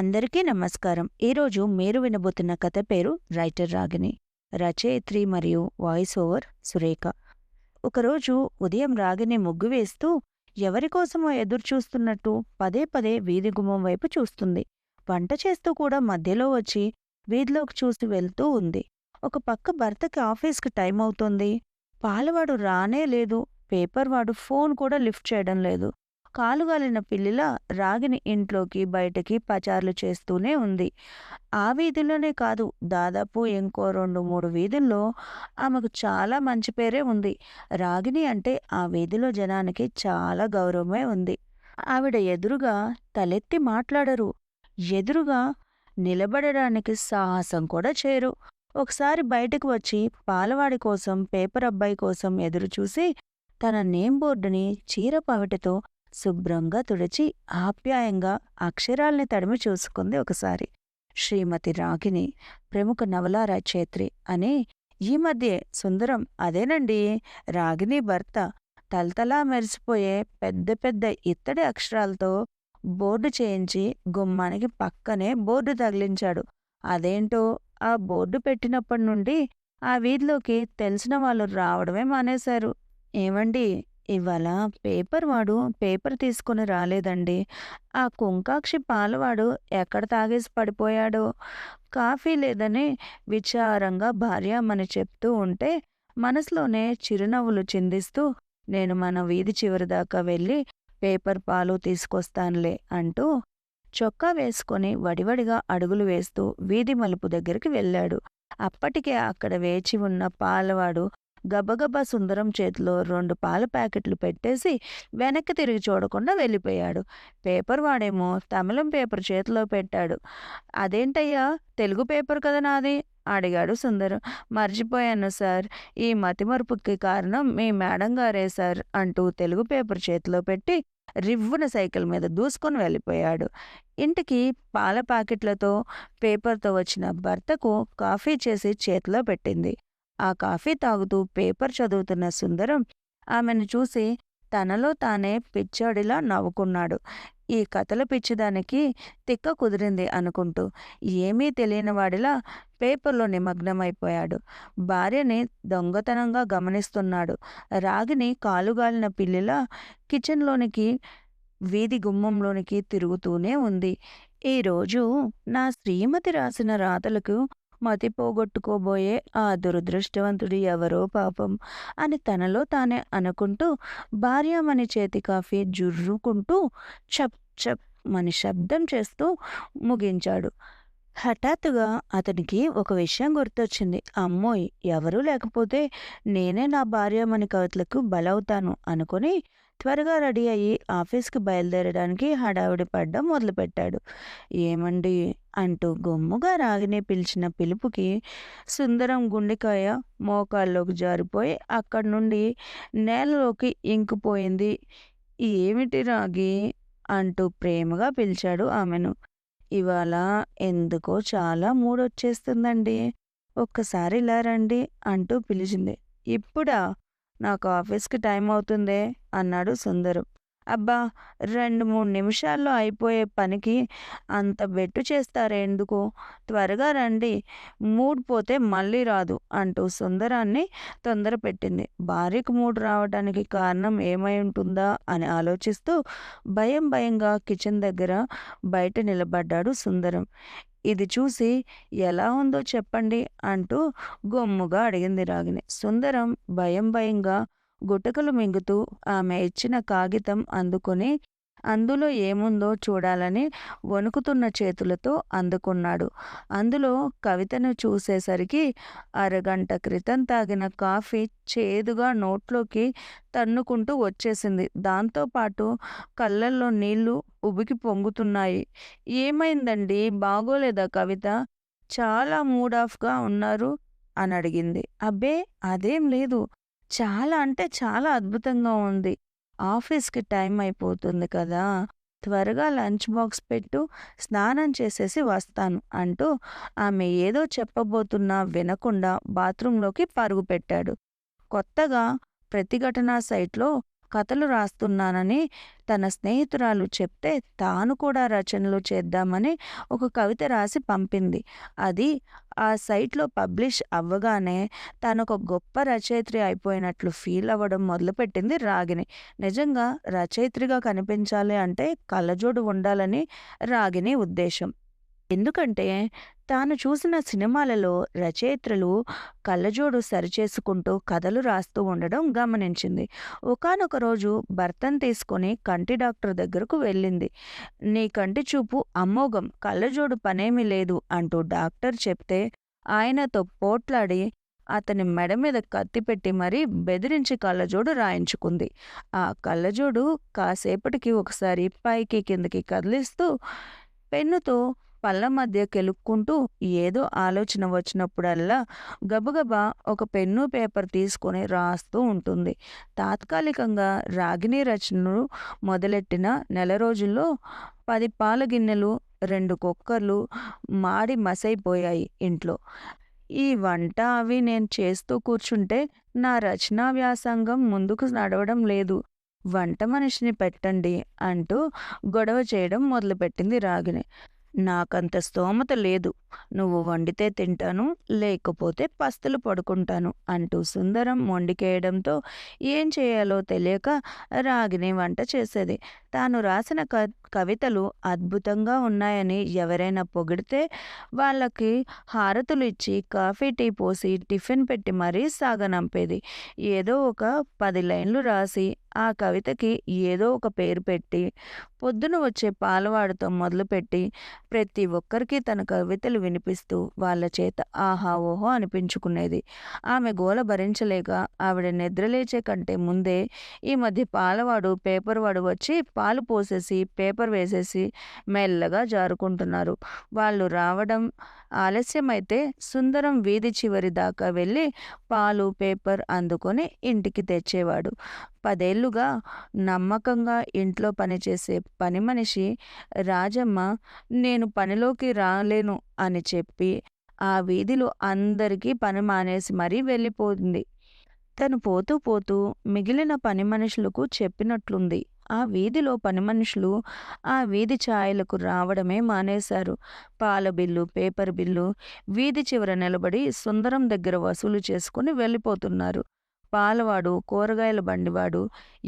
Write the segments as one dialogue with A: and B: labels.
A: అందరికీ నమస్కారం. ఈరోజు మీరు వినబోతున్న కథ పేరు రైటర్ రాగిని రచయిత్రి మరియు వాయిస్ ఓవర్ సురేఖ. ఒకరోజు ఉదయం రాగిని ముగ్గు వేస్తూ ఎవరికోసమో ఎదురుచూస్తున్నట్టు పదే పదే వీధి గుమ్మం వైపు చూస్తుంది. వంట చేస్తూ కూడా మధ్యలో వచ్చి వీధిలోకి చూసి వెళ్తూ ఉంది. ఒక పక్క భర్తకి ఆఫీస్కి టైం అవుతోంది పాలవాడు రానే లేదు. పేపర్ వాడు ఫోన్ కూడా లిఫ్ట్ చేయడం లేదు. కాలుగాలిన పిల్లిలా రాగిని ఇంట్లోకి బయటకి పచార్లు చేస్తూనే ఉంది. ఆ వీధిలోనే కాదు దాదాపు ఇంకో రెండు మూడు వీధుల్లో ఆమెకు చాలా మంచి పేరే ఉంది. రాగిని అంటే ఆ వీధిలో జనానికి చాలా గౌరవమే ఉంది. ఆవిడ ఎదురుగా తలెత్తి మాట్లాడరు. ఎదురుగా నిలబడడానికి సాహసం కూడా చేయరు. ఒకసారి బయటకు వచ్చి పాలవాడి కోసం పేపర్ అబ్బాయి కోసం ఎదురుచూసి తన నేమ్ బోర్డుని చీర పవిటతో శుభ్రంగా తుడిచి ఆప్యాయంగా అక్షరాల్ని తడిమి చూసుకుంది ఒకసారి. శ్రీమతి రాగిని ప్రముఖ నవలా రచయిత్రి అని ఈ మధ్యే సుందరం అదేనండి రాగిని భర్త తలతలా మెరిసిపోయే పెద్ద పెద్ద ఇత్తడి అక్షరాలతో బోర్డు చేయించి గుమ్మానికి పక్కనే బోర్డు తగిలించాడు. అదేంటో ఆ బోర్డు పెట్టినప్పటి నుండి ఆ వీధిలోకి తెలిసిన వాళ్ళు రావడమే మానేశారు. ఏమండి? ఇవాళ పేపర్ వాడు పేపర్ తీసుకుని రాలేదండి. ఆ కుంకాక్షి పాలవాడు ఎక్కడ తాగేసి పడిపోయాడో? కాఫీ లేదని విచారంగా భార్యామని చెప్తూ ఉంటే మనసులోనే చిరునవ్వులు చిందిస్తూ నేను మన వీధి చివరి దాకా వెళ్ళి పేపర్ పాలు తీసుకొస్తానులే అంటూ చొక్కా వేసుకొని వడివడిగా అడుగులు వేస్తూ వీధి మలుపు దగ్గరికి వెళ్ళాడు. అప్పటికే అక్కడ వేచి ఉన్న పాలవాడు గబగబా సుందరం చేతిలో రెండు పాల ప్యాకెట్లు పెట్టేసి వెనక్కి తిరిగి చూడకుండా వెళ్ళిపోయాడు. పేపర్ వాడేమో తమిళం పేపర్ చేతిలో పెట్టాడు. అదేంటయ్యా తెలుగు పేపర్ కదా నాది? అడిగాడు సుందరం. మర్చిపోయాను సార్. ఈ మతిమరుపుకి కారణం మీ మేడం గారే సార్ అంటూ తెలుగు పేపర్ చేతిలో పెట్టి రివ్వున సైకిల్ మీద దూసుకొని వెళ్ళిపోయాడు. ఇంటికి పాల ప్యాకెట్లతో పేపర్తో వచ్చిన భర్తకు కాఫీ చేసి చేతిలో పెట్టింది. ఆ కాఫీ తాగుతూ పేపర్ చదువుతున్న సుందరం ఆమెను చూసి తనలో తానే పిచ్చాడిలా నవ్వుకున్నాడు. ఈ కథల పిచ్చిదానికి తిక్క కుదిరింది అనుకుంటూ ఏమీ తెలియని వాడిలా పేపర్లో నిమగ్నమైపోయాడు. భార్యని దొంగతనంగా గమనిస్తున్నాడు. రాగిని కాలుగాలిన పిల్లిలా కిచెన్లోనికి వీధి గుమ్మంలోనికి తిరుగుతూనే ఉంది. ఈరోజు నా శ్రీమతి రాసిన రాతలకు మతి పోగొట్టుకోబోయే ఆ దురదృష్టవంతుడు ఎవరో పాపం అని తనలో తానే అనుకుంటూ భార్యమని చేతి కాఫీ జుర్రుకుంటూ చప్ చప్ మని శబ్దం చేస్తూ ముగించాడు. హఠాత్తుగా అతనికి ఒక విషయం గుర్తొచ్చింది. అమ్మోయ్ ఎవరూ లేకపోతే నేనే నా భార్యామణి కవితలకు బలవుతాను అనుకుని త్వరగా రెడీ అయ్యి ఆఫీస్కి బయలుదేరడానికి హడావిడి పడ్డం మొదలుపెట్టాడు. ఏమండి? అంటూ గొమ్ముగా రాగినే పిలిచిన పిలుపుకి సుందరం గుండెకాయ మోకాల్లోకి జారిపోయి అక్కడి నుండి నేలలోకి ఇంకిపోయింది. ఏమిటి రాగి? అంటూ ప్రేమగా పిలిచాడు ఆమెను. ఇవాళ ఎందుకో చాలా మూడొచ్చేస్తుందండి. ఒక్కసారి ఇలా రండి అంటూ పిలిచింది. ఇప్పుడా? నాకు ఆఫీస్కి టైం అవుతుందే అన్నాడు సుందరం. అబ్బా! రెండు మూడు నిమిషాల్లో అయిపోయే పనికి అంత బెట్టు చేస్తారే ఎందుకు? త్వరగా రండి. మూడ్ పోతే మళ్ళీ రాదు అంటూ సుందరాన్ని తొందర పెట్టింది. భార్యకు మూడ్ రావడానికి కారణం ఏమై ఉంటుందా అని ఆలోచిస్తూ భయం భయంగా కిచెన్ దగ్గర బయట నిలబడ్డాడు సుందరం. ఇది చూసి ఎలా ఉందో చెప్పండి అంటూ గొమ్ముగా అడిగింది రాగిని సుందరం భయం భయంగా గుటకలు మింగుతూ ఆమె ఇచ్చిన కాగితం అందుకొని అందులో ఏముందో చూడాలని వణుకుతున్న చేతులతో అందుకున్నాడు. అందులో కవితను చూసేసరికి అరగంట క్రితం తాగిన కాఫీ చేదుగా నోట్లోకి తన్నుకుంటూ వచ్చేసింది. దాంతోపాటు కళ్ళల్లో నీళ్ళు ఉబికి పొంగుతున్నాయి. ఏమైందండి? బాగోలేదా కవిత? చాలా మూడ్ ఆఫ్గా ఉన్నారు? అని అడిగింది. అబ్బే అదేం లేదు. చాలా అంటే చాలా అద్భుతంగా ఉంది. ఆఫీస్కి టైం అయిపోతుంది కదా! త్వరగా లంచ్ బాక్స్ పెట్టు స్నానం చేసేసి వస్తాను అంటూ ఆమె ఏదో చెప్పబోతున్నా వినకుండా బాత్రూంలోకి పరుగు పెట్టాడు. కొత్తగా ప్రతిఘటన సైట్లో కథలు రాస్తున్నానని తన స్నేహితురాలు చెప్తే తాను కూడా రచనలు చేద్దామని ఒక కవిత రాసి పంపింది. అది ఆ సైట్లో పబ్లిష్ అవ్వగానే తను ఒక గొప్ప రచయిత్రి అయిపోయినట్లు ఫీల్ అవ్వడం మొదలుపెట్టింది రాగిని నిజంగా రచయిత్రిగా కనిపించాలి అంటే కళ్ళజోడు ఉండాలని రాగిని ఉద్దేశం. ఎందుకంటే తాను చూసిన సినిమాలలో రచయిత్రులు కళ్ళజోడు సరిచేసుకుంటూ కథలు రాస్తూ ఉండడం గమనించింది. ఒకానొక రోజు భర్తను తీసుకొని కంటి డాక్టర్ దగ్గరకు వెళ్ళింది. నీ కంటి చూపు అమోఘం కళ్ళజోడు పనేమీ లేదు అంటూ డాక్టర్ చెప్తే ఆయనతో పోట్లాడి అతని మెడ మీద కత్తి పెట్టి మరీ బెదిరించి కళ్ళజోడు రాయించుకుంది. ఆ కళ్ళజోడు కాసేపటికి ఒకసారి పైకి కిందకి కదిలిస్తూ పెన్నుతో పళ్ళ మధ్య కెలుక్కుంటూ ఏదో ఆలోచన వచ్చినప్పుడల్లా గబగబా ఒక పెన్ను పేపర్ తీసుకొని రాస్తూ ఉంటుంది. తాత్కాలికంగా రాగిణి రచనలు మొదలెట్టిన నెల రోజుల్లో పది పాల గిన్నెలు రెండు కుక్కర్లు మాడి మసైపోయాయి ఇంట్లో. ఈ వంట అవి నేను చేస్తూ కూర్చుంటే నా రచనా వ్యాసంగం ముందుకు నడవడం లేదు. వంట మనిషిని పెట్టండి అంటూ గొడవ చేయడం మొదలుపెట్టింది రాగిణి. నాకంత స్తోమత లేదు. నువ్వు వండితే తింటాను లేకపోతే పస్తులు పడుకుంటాను అంటూ సుందరం మొండికేయడంతో ఏం చేయాలో తెలియక రాగిని వంట చేసేది. తాను రాసిన క కవితలు అద్భుతంగా ఉన్నాయని ఎవరైనా పొగిడితే వాళ్ళకి హారతులు ఇచ్చి కాఫీ టీ పోసి టిఫిన్ పెట్టి మరీ సాగనంపేది. ఏదో ఒక పది లైన్లు రాసి ఆ కవితకి ఏదో ఒక పేరు పెట్టి పొద్దున వచ్చే పాలవాడితో మొదలుపెట్టి ప్రతి ఒక్కరికి తన కవితలు వినిపిస్తూ వాళ్ళ చేత ఆహా ఓహో అనిపించుకునేది. ఆమె గోల భరించలేక ఆవిడ నిద్రలేచే కంటే ముందే ఈ మధ్య పాలవాడు పేపర్ వాడు వచ్చి పాలు పోసేసి పేపర్ వేసేసి మెల్లగా జారుకుంటున్నారు. వాళ్ళు రావడం ఆలస్యమైతే సుందరం వీధి చివరి దాకా వెళ్ళి పాలు పేపర్ అందుకొని ఇంటికి తెచ్చేవాడు. పదేళ్ళు బదులుగా నమ్మకంగా ఇంట్లో పనిచేసే పని మనిషి రాజమ్మ నేను పనిలోకి రాలేను అని చెప్పి ఆ వీధిలో అందరికీ పని మానేసి మరీ వెళ్ళిపోయింది. తను పోతూ పోతూ మిగిలిన పని మనుషులకు చెప్పినట్లుంది. ఆ వీధిలో పని మనుషులు ఆ వీధి ఛాయలకు రావడమే మానేశారు. పాల బిల్లు పేపర్ బిల్లు వీధి చివర నిలబడి సుందరం దగ్గర వసూలు చేసుకుని వెళ్ళిపోతున్నారు. పాలవాడు కూరగాయల బండివాడు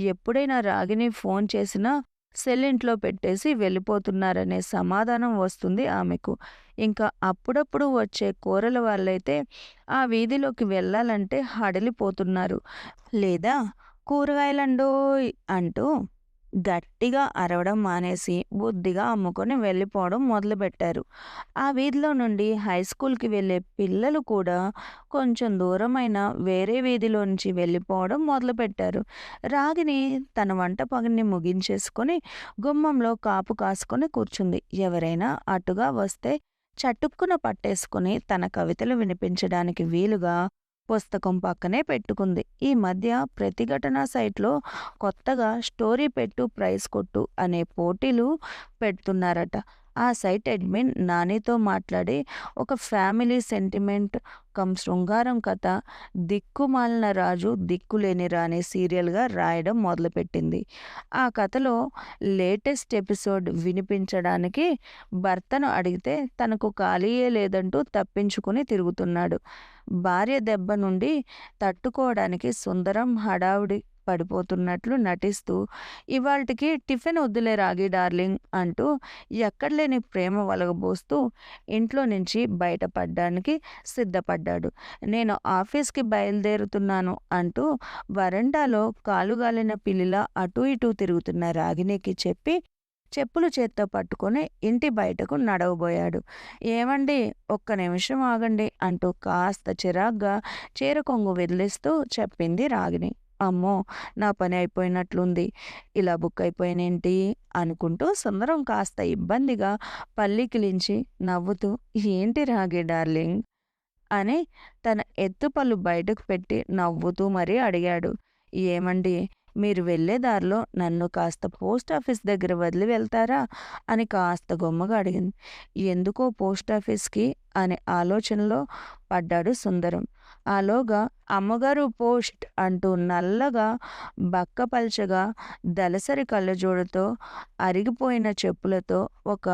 A: ఎప్పుడైనా రాగిని ఫోన్ చేసినా సెల్ ఇంట్లో పెట్టేసి వెళ్ళిపోతున్నారనే సమాధానం వస్తుంది ఆమెకు. ఇంకా అప్పుడప్పుడు వచ్చే కూరల వాళ్ళైతే ఆ వీధిలోకి వెళ్ళాలంటే హడలిపోతున్నారు. లేదా కూరగాయలండోయ్ అంటూ గట్టిగా అరవడం మానేసి బుద్ధిగా అమ్ముకొని వెళ్ళిపోవడం మొదలుపెట్టారు. ఆ వీధిలో నుండి హై స్కూల్కి వెళ్ళే పిల్లలు కూడా కొంచెం దూరమైన వేరే వీధిలో నుంచి వెళ్ళిపోవడం మొదలుపెట్టారు. రాగిని తన వంట పగిని ముగించేసుకొని గుమ్మంలో కాపు కాసుకొని కూర్చుంది. ఎవరైనా అటుగా వస్తే చటుక్కున పట్టేసుకుని తన కవితలు వినిపించడానికి వీలుగా పుస్తకం పక్కనే పెట్టుకుంది. ఈ మధ్య ప్రతిఘటన సైట్లో కొత్తగా స్టోరీ పెట్టు ప్రైజ్ కొట్టు అనే పోటీలు పెడుతున్నారట. ఆ సైట్ అడ్మిన్ నానితో మాట్లాడి ఒక ఫ్యామిలీ సెంటిమెంట్ కమ్ శృంగారం కథ దిక్కుమాలిన రాజు దిక్కులేని రాణి సీరియల్గా రాయడం మొదలుపెట్టింది. ఆ కథలో లేటెస్ట్ ఎపిసోడ్ వినిపించడానికి భర్తను అడిగితే తనకు ఖాళీయే లేదంటూ తప్పించుకుని తిరుగుతున్నాడు. భార్య దెబ్బ నుండి తట్టుకోవడానికి సుందరం హడావుడి పడిపోతున్నట్లు నటిస్తూ ఇవాళకి టిఫిన్ వద్దులే రాగి డార్లింగ్ అంటూ ఎక్కడలేని ప్రేమ వలగబోస్తూ ఇంట్లో నుంచి బయటపడ్డానికి సిద్ధపడ్డాడు. నేను ఆఫీస్కి బయలుదేరుతున్నాను అంటూ వరండాలో కాలుగాలిన పిల్లిలా అటూ ఇటూ తిరుగుతున్న రాగిణికి చెప్పి చెప్పులు చేత్తో పట్టుకొని ఇంటి బయటకు నడవబోయాడు. ఏమండి ఒక్క నిమిషం ఆగండి అంటూ కాస్త చిరాగ్గా చీర కొంగు వదిలిస్తూ చెప్పింది రాగిణి. అమ్మో! నా పని అయిపోయినట్లుంది. ఇలా బుక్ అయిపోయినేంటి? అనుకుంటూ సుందరం కాస్త ఇబ్బందిగా పల్లికిలించి నవ్వుతూ ఏంటి రాగి డార్లింగ్? అని తన ఎత్తుపళ్ళు బయటకు పెట్టి నవ్వుతూ మరీ అడిగాడు. ఏమండి మీరు వెళ్ళే దారిలో నన్ను కాస్త పోస్ట్ ఆఫీస్ దగ్గర వదిలి వెళ్తారా? అని కాస్త గొమ్మగా అడిగింది. ఎందుకో పోస్ట్ ఆఫీస్కి? అనే ఆలోచనలో పడ్డాడు సుందరం. ఆలోగా అమ్మగారు పోస్ట్ అంటూ నల్లగా బక్కపల్చగా దలసరి కళ్ళజోడుతో అరిగిపోయిన చెప్పులతో ఒక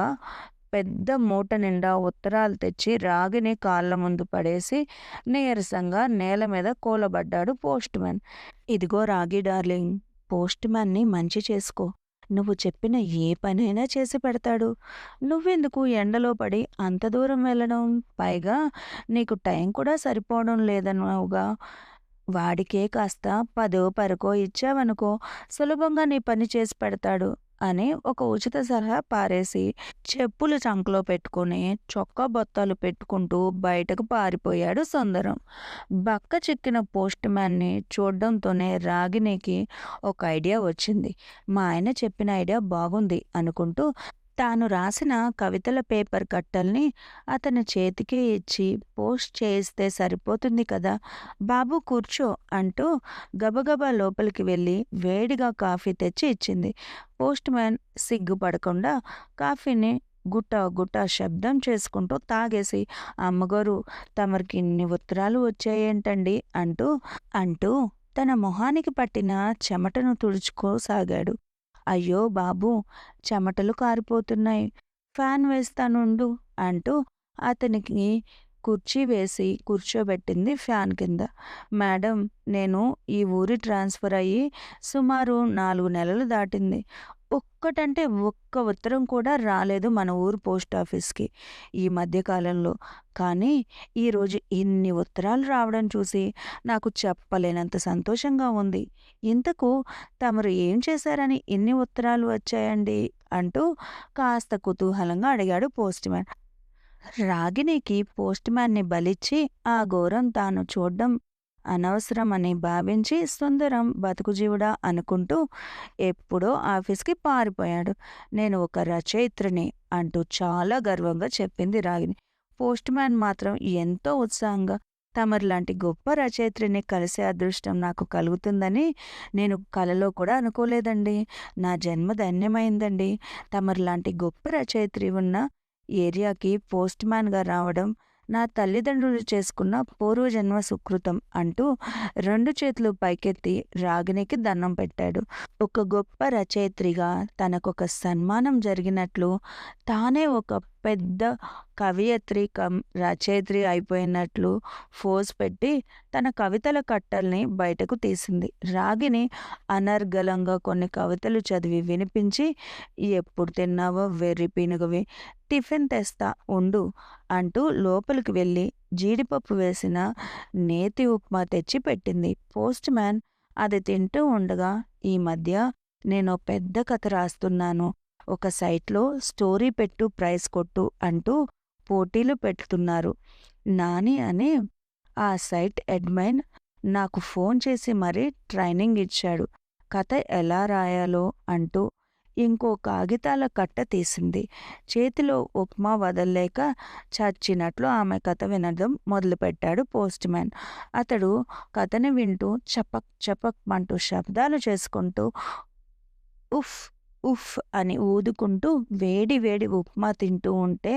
A: పెద్ద మూట నిండా ఉత్తరాలు తెచ్చి రాగిని కాళ్ళ ముందు పడేసి నీరసంగా నేల మీద కూలబడ్డాడు పోస్ట్ మ్యాన్. ఇదిగో రాగి డార్లింగ్ పోస్ట్ మ్యాన్ని మంచి చేసుకో. నువ్వు చెప్పిన ఏ పనైనా చేసి పెడతాడు. నువ్వెందుకు ఎండలో పడి అంత దూరం వెళ్ళడం? పైగా నీకు టైం కూడా సరిపోవడం లేదన్నావుగా. వాడికే కాస్త పదో పరకో ఇచ్చావనుకో సులభంగా నీ పని చేసి పెడతాడు. అని ఒక ఉచిత సలహా పారేసి చెప్పులు చంకలో పెట్టుకుని చొక్కా బొత్తాలు పెట్టుకుంటూ బయటకు పారిపోయాడు సుందరం. బక్క చిక్కిన పోస్ట్ మ్యాన్ని చూడడంతోనే రాగినికి ఒక ఐడియా వచ్చింది. మా ఆయన చెప్పిన ఐడియా బాగుంది అనుకుంటూ తాను రాసిన కవితల పేపర్ కట్టల్ని అతని చేతికి ఇచ్చి పోస్ట్ చేయిస్తే సరిపోతుంది కదా. బాబు కూర్చో అంటూ గబగబా లోపలికి వెళ్ళి వేడిగా కాఫీ తెచ్చి ఇచ్చింది. పోస్ట్ మ్యాన్ సిగ్గుపడకుండా కాఫీని గుట్ట గుట్ట శబ్దం చేసుకుంటూ తాగేసి అమ్మగారు తమరికి ఇన్ని ఉత్తరాలు వచ్చాయేంటండి? అంటూ అంటూ తన మొహానికి పట్టిన చెమటను తుడుచుకోసాగాడు. అయ్యో బాబు చెమటలు కారిపోతున్నాయి. ఫ్యాన్ వేస్తానుండు అంటూ అతనికి కుర్చీ వేసి కూర్చోబెట్టింది ఫ్యాన్ కింద. మేడం నేను ఈ ఊరి ట్రాన్స్ఫర్ అయ్యి సుమారు నాలుగు నెలలు దాటింది. ఒక్కటంటే ఒక్క ఉత్తరం కూడా రాలేదు మన ఊరు పోస్ట్ ఆఫీస్కి ఈ మధ్యకాలంలో కానీ ఈరోజు ఇన్ని ఉత్తరాలు రావడం చూసి నాకు చెప్పలేనంత సంతోషంగా ఉంది. ఇంతకు తమరు ఏం చేశారని ఇన్ని ఉత్తరాలు వచ్చాయండి అంటూ కాస్త కుతూహలంగా అడిగాడు పోస్ట్ మ్యాన్. రాగినికి పోస్ట్ మ్యాన్ని బలిచ్చి ఆ ఘోరం తాను చూడ్డం అనవసరమని భావించి సుందరం బతుకుజీవుడా అనుకుంటూ ఎప్పుడో ఆఫీస్కి పారిపోయాడు. నేను ఒక రచయిత్రిని అంటూ చాలా గర్వంగా చెప్పింది రాగిని పోస్ట్ మ్యాన్ మాత్రం ఎంతో ఉత్సాహంగా తమరిలాంటి గొప్ప రచయిత్రిని కలిసే అదృష్టం నాకు కలుగుతుందని నేను కలలో కూడా అనుకోలేదండి. నా జన్మ ధన్యమైందండి. తమరిలాంటి గొప్ప రచయిత్రి ఉన్న ఏరియాకి పోస్ట్ మ్యాన్గా రావడం నా తల్లిదండ్రులు చేసుకున్న పూర్వజన్మ సుకృతం అంటూ రెండు చేతులు పైకెత్తి రాగినికి దండం పెట్టాడు. ఒక గొప్ప రచయిత్రిగా తనకొక సన్మానం జరిగినట్లు తానే ఒక పెద్ద కవయిత్రి కం రచయిత్రి అయిపోయినట్లు ఫోజ్ పెట్టి తన కవితల కట్టల్ని బయటకు తీసింది. రాగిని అనర్గళంగా కొన్ని కవితలు చదివి వినిపించి ఎప్పుడు తిన్నావో వెర్రి పీనుగవి టిఫిన్ తెస్తా ఉండు అంటూ లోపలికి వెళ్ళి జీడిపప్పు వేసిన నేతి ఉప్మా తెచ్చి పెట్టింది. పోస్ట్ మ్యాన్ అది తింటూ ఉండగా ఈ మధ్య నేను పెద్ద కథ రాస్తున్నాను. ఒక సైట్లో స్టోరీ పెట్టు ప్రైజ్ కొట్టు అంటూ పోటీలు పెడుతున్నారు. నాని అని ఆ సైట్ అడ్మైన్ నాకు ఫోన్ చేసి మరీ ట్రైనింగ్ ఇచ్చాడు. కథ ఎలా రాయాలో అంటూ ఇంకో కాగితాల కట్ట తీసింది. చేతిలో ఉప్మా వదల్లేక చచ్చినట్లు ఆమె కథ వినడం మొదలుపెట్టాడు పోస్ట్ మ్యాన్. అతడు కథని వింటూ చపక్ చపక్ అంటూ శబ్దాలు చేసుకుంటూ ఉఫ్ ఉఫ్ అని ఊదుకుంటూ వేడి వేడి ఉప్మా తింటూ ఉంటే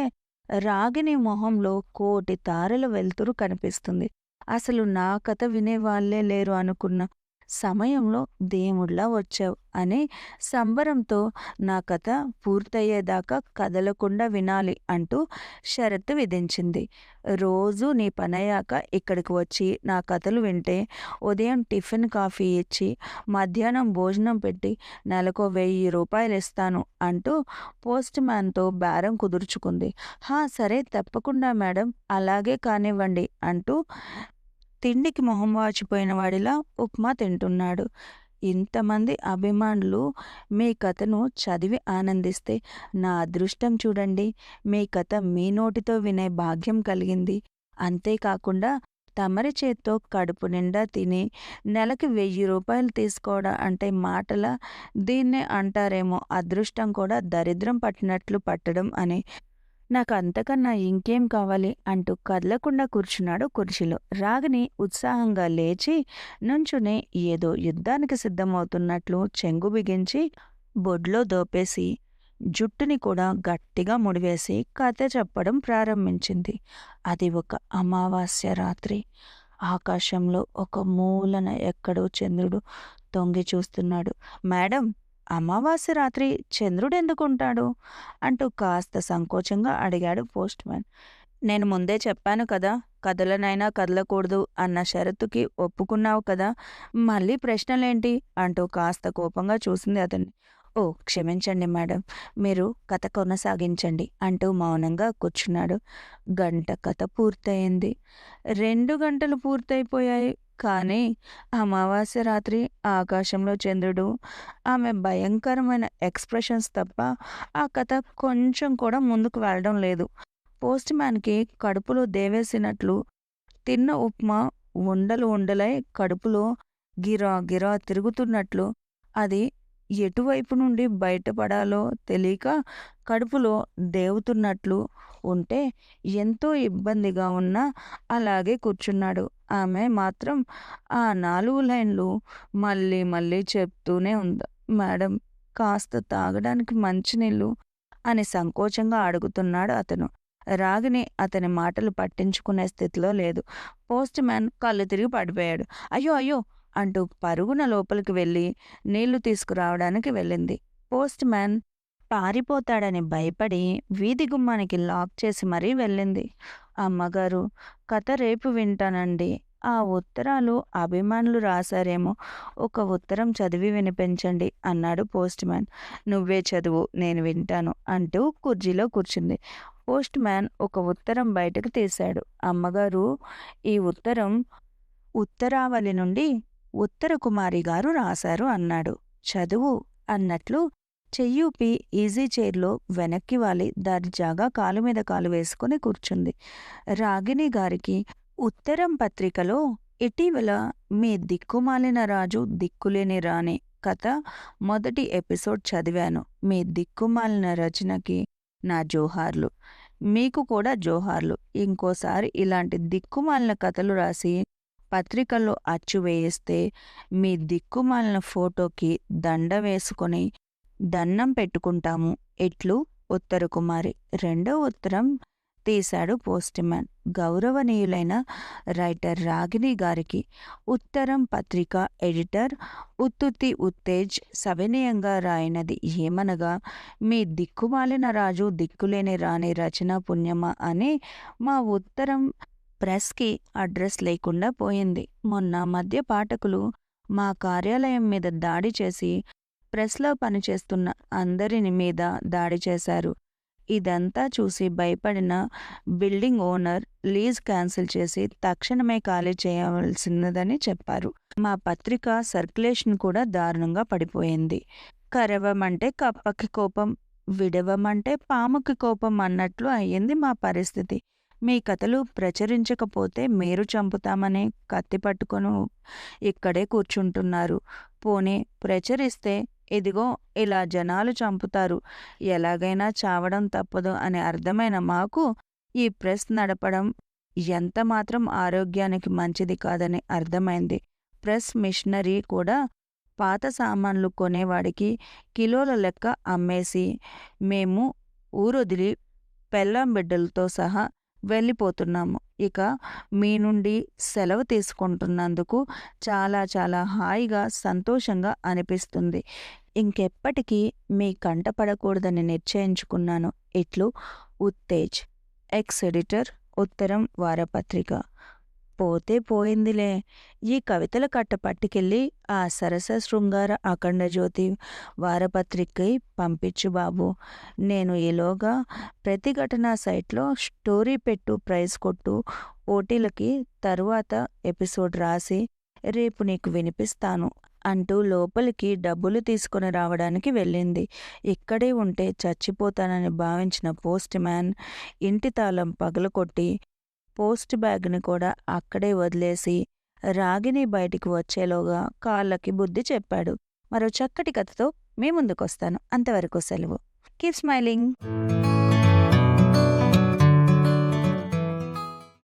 A: రాగిని మొహంలో కోటి తారల వెలుతురు కనిపిస్తుంది. అసలు నా కథ వినేవాళ్ళే లేరు అనుకున్న సమయంలో దేవుడిలా వచ్చావు అని సంబరంతో నా కథ పూర్తయ్యేదాకా కదలకుండా వినాలి అంటూ షరతు విధించింది. రోజు నీ పనయ్యాక ఇక్కడికి వచ్చి నా కథలు వింటే ఉదయం టిఫిన్ కాఫీ ఇచ్చి మధ్యాహ్నం భోజనం పెట్టి నెలకు వెయ్యి రూపాయలు ఇస్తాను అంటూ పోస్ట్ మ్యాన్తో బేరం కుదుర్చుకుంది. హా సరే తప్పకుండా మేడం అలాగే కానివ్వండి అంటూ తిండికి మొహం వాచిపోయిన వాడిలా ఉప్మా తింటున్నాడు. ఇంతమంది అభిమానులు మీ కథను చదివి ఆనందిస్తే నా అదృష్టం చూడండి. మీ కథ మీ నోటితో వినే భాగ్యం కలిగింది. అంతేకాకుండా తమరి చేత్తో కడుపు నిండా తిని నెలకి వెయ్యి రూపాయలు తీసుకోవడం అంటే మాటల దీన్నే అంటారేమో. అదృష్టం కూడా దరిద్రం పట్టినట్లు పట్టడం అని నాకు అంతకన్నా ఇంకేం కావాలి? అంటూ కదలకుండా కూర్చున్నాడు కుర్చీలో. రాగిని ఉత్సాహంగా లేచి నుంచునే ఏదో యుద్ధానికి సిద్ధమవుతున్నట్లు చెంగు బిగించి బొడ్లో దోపేసి జుట్టుని కూడా గట్టిగా ముడివేసి కథ చెప్పడం ప్రారంభించింది. అది ఒక అమావాస్య రాత్రి. ఆకాశంలో ఒక మూలన ఎక్కడో చంద్రుడు తొంగి చూస్తున్నాడు. మేడం అమావాస్య రాత్రి చంద్రుడు ఎందుకుంటాడు? అంటూ కాస్త సంకోచంగా అడిగాడు పోస్ట్ మ్యాన్ నేను ముందే చెప్పాను కదా కదలనైనా కదలకూడదు అన్న షరతుకి ఒప్పుకున్నావు కదా మళ్ళీ ప్రశ్నలేంటి? అంటూ కాస్త కోపంగా చూసింది అతన్ని. ఓ క్షమించండి మేడం మీరు కథ కొనసాగించండి అంటూ మౌనంగా కూర్చున్నాడు. గంట కథ పూర్తయింది. రెండు గంటలు పూర్తయిపోయాయి. కానీ అమావాస్య రాత్రి ఆకాశంలో చంద్రుడు ఆమె భయంకరమైన ఎక్స్ప్రెషన్స్ తప్ప ఆ కథ కొంచెం కూడా ముందుకు వెళ్ళడం లేదు. పోస్ట్ మ్యాన్కి కడుపులో దేవేసినట్లు తిన్న ఉప్మా ఉండలు ఉండలై కడుపులో గిరా గిరా తిరుగుతున్నట్లు అది ఎటువైపు నుండి బయటపడాలో తెలియక కడుపులో దేవుతున్నట్లు ఉంటే ఎంతో ఇబ్బందిగా ఉన్నా అలాగే కూర్చున్నాడు. ఆమె మాత్రం ఆ నాలుగు లైన్లు మళ్ళీ మళ్ళీ చెప్తూనే ఉంది. మేడం కాస్త తాగడానికి మంచినీళ్ళు అని సంకోచంగా అడుగుతున్నాడు అతను. రాగిని అతని మాటలు పట్టించుకునే స్థితిలో లేదు. పోస్ట్ మ్యాన్ కళ్ళు తిరిగి పడిపోయాడు. అయ్యో అయ్యో అంటూ పరుగున లోపలికి వెళ్ళి నీళ్ళు తీసుకురావడానికి వెళ్ళింది. పోస్ట్ మ్యాన్ పారిపోతాడని భయపడి వీధి గుమ్మానికి లాక్ చేసి మరీ వెళ్ళింది. అమ్మగారు కథ రేపు వింటానండి. ఆ ఉత్తరాలు అభిమానులు రాశారేమో. ఒక ఉత్తరం చదివి వినిపించండి అన్నాడు పోస్ట్ మ్యాన్. నువ్వే చదువు నేను వింటాను అంటూ కుర్చీలో కూర్చుంది. పోస్ట్ మ్యాన్ ఒక ఉత్తరం బయటకు తీశాడు. అమ్మగారు ఈ ఉత్తరం ఉత్తరావళి నుండి ఉత్తర కుమారి గారు రాశారు అన్నాడు. చదువు అన్నట్లు చెయ్యూపి ఈజీ చైర్లో వెనక్కి వాలి దర్జాగా కాలు మీద కాలు వేసుకుని కూర్చుంది. రాగిణి గారికి ఉత్తరం పత్రికలో ఇటీవల మీ దిక్కుమాలిన రాజు దిక్కులేని రాణి కథ మొదటి ఎపిసోడ్ చదివాను. మీ దిక్కుమాలిన రచనకి నా జోహార్లు. మీకు కూడా జోహార్లు. ఇంకోసారి ఇలాంటి దిక్కుమాలిన కథలు రాసి పత్రికల్లో అచ్చు వేయిస్తే మీ దిక్కుమాలిన ఫోటోకి దండ వేసుకొని దండం పెట్టుకుంటాము. ఎట్లు? ఉత్తర కుమారి. రెండో ఉత్తరం తీశాడు పోస్ట్మ్యాన్ గౌరవనీయులైన రైటర్ రాగిణి గారికి ఉత్తరం పత్రిక ఎడిటర్ ఉత్తుత్తి ఉత్తేజ్ సవినయంగా రాయినది ఏమనగా మీ దిక్కుమాలిన రాజు దిక్కులేని రాని రచన పుణ్యమా అని మా ఉత్తరం ప్రెస్కి అడ్రస్ లేకుండా పోయింది. మొన్న మధ్య పాఠకులు మా కార్యాలయం మీద దాడి చేసి ప్రెస్లో పనిచేస్తున్న అందరిని మీద దాడి చేశారు. ఇదంతా చూసి భయపడిన బిల్డింగ్ ఓనర్ లీజ్ క్యాన్సిల్ చేసి తక్షణమే ఖాళీ చేయవలసినదని చెప్పారు. మా పత్రిక సర్క్యులేషన్ కూడా దారుణంగా పడిపోయింది. కరవమంటే కప్పకి కోపం విడవమంటే పాముకి కోపం అన్నట్లు అయ్యింది మా పరిస్థితి. మీ కథలు ప్రచురించకపోతే మీరు చంపుతామని కత్తి పట్టుకొని ఇక్కడే కూర్చుంటున్నారు. పోనీ ప్రచురిస్తే ఇదిగో ఇలా జనాలు చంపుతారు. ఎలాగైనా చావడం తప్పదు అని అర్థమైన మాకు ఈ ప్రెస్ నడపడం ఎంత మాత్రం ఆరోగ్యానికి మంచిది కాదని అర్థమైంది. ప్రెస్ మిషనరీ కూడా పాత సామాన్లు కొనేవాడికి కిలోల లెక్క అమ్మేసి మేము ఊరొదిలి పెళ్ళం బిడ్డలతో సహా వెళ్ళిపోతున్నాము. ఇక మీ నుండి సెలవు తీసుకుంటున్నందుకు చాలా చాలా హాయిగా సంతోషంగా అనిపిస్తుంది. ఇంకెప్పటికీ మీ కంట పడకూడదని నిశ్చయించుకున్నాను. ఇట్లు ఉత్తేజ్ ఎక్స్ ఎడిటర్ ఉత్తరం వారపత్రిక. పోతే పోయిందిలే. ఈ కవితల కట్ట పట్టుకెళ్ళి ఆ సరస శృంగార అఖండ జ్యోతి పంపించు బాబు. నేను ఈలోగా ప్రతిఘటన సైట్లో స్టోరీ పెట్టు ప్రైజ్ కొట్టు ఓటీలకి తరువాత ఎపిసోడ్ రాసి రేపు నీకు వినిపిస్తాను. అంటూ లోపలికి డబ్బులు తీసుకుని రావడానికి వెళ్ళింది. ఇక్కడే ఉంటే చచ్చిపోతానని భావించిన పోస్ట్ మ్యాన్ ఇంటి తాళం పగలకొట్టి పోస్ట్ బ్యాగ్ని కూడా అక్కడే వదిలేసి రాగిని బయటికి వచ్చేలోగా కాళ్ళకి బుద్ధి చెప్పాడు. మరో చక్కటి కథతో మీ ముందుకొస్తాను. అంతవరకు సెలవు. Keep smiling.